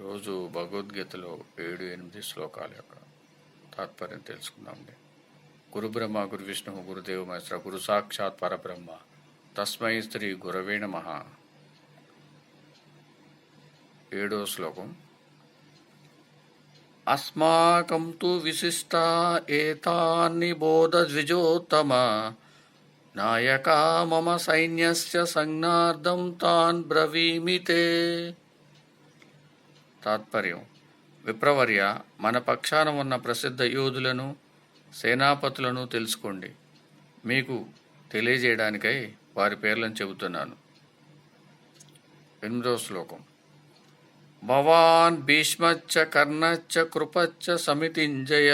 రోజు భగవద్గీతలో ఏడు ఎనిమిది శ్లోకాల యొక్క తాత్పర్యం తెలుసుకుందాండి గురు బ్రహ్మ గురు విష్ణు గురుదేవ మహేశ్వర గురు సాక్షాత్ పరబ్రహ్మ తస్మై శ్రీ గురవే నమ. ఏడో శ్లోకం. అస్మాకం తు విశిష్ట ఏతాన్ని బోధద్విజోత్తమ నాయకా మమ సైన్యస్య సంజ్ఞార్థం తాన్ బ్రవీమితే తాత్పర్యం. విప్రవర్య మన పక్షాన ఉన్న ప్రసిద్ధ యోధులను సేనాపతులను తెలుసుకోండి. మీకు తెలియజేయడానికై వారి పేర్లను చెబుతున్నాను. ఎనిమిదవ శ్లోకం. భవాన్ భీష్మచ్చ కర్ణచ్చ కృపచ్చ సమితింజయ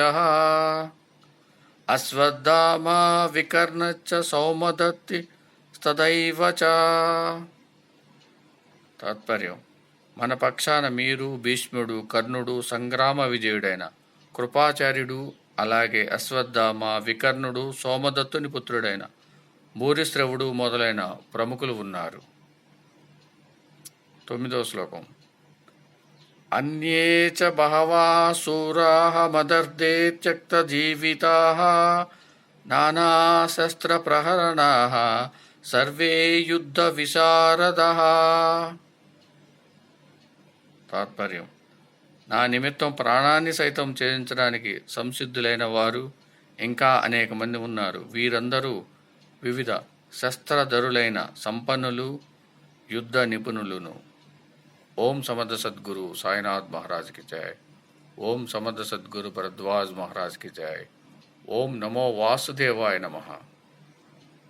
అశ్వత్థామా వికర్ణచ్చ సౌమదత్తి తదైవ చ. తాత్పర్యం. మన పక్షాన మీరు భీష్ముడు కర్ణుడు సంగ్రామ విజయుడైన కృపాచార్యుడు అలాగే అశ్వత్థామ వికర్ణుడు సోమదత్తుని పుత్రుడైన భూరిశ్రవుడు మొదలైన ప్రముఖులు ఉన్నారు. తొమ్మిదవ శ్లోకం. అన్యే చ బహవా సూరా మదర్దే త్యక్తజీవితాः నానాశస్త్రప్రహరణాः సర్వే యుద్ధ విశారదः తాత్పర్యం. నా నిమిత్తం ప్రాణాన్ని సైతం ఛేదించడానికి సంసిద్ధులైన వారు ఇంకా అనేక మంది ఉన్నారు. వీరందరూ వివిధ శస్త్రధరులైన సంపన్నులు యుద్ధ నిపుణులును. ఓం సమర్థ సద్గురు సాయినాథ్ మహారాజ్కి జాయ్ జయ ఓం సమర్థ సద్గురు భరద్వాజ్ మహారాజ్కి జాయ్ జయ ఓం నమో వాసుదేవాయ నమః.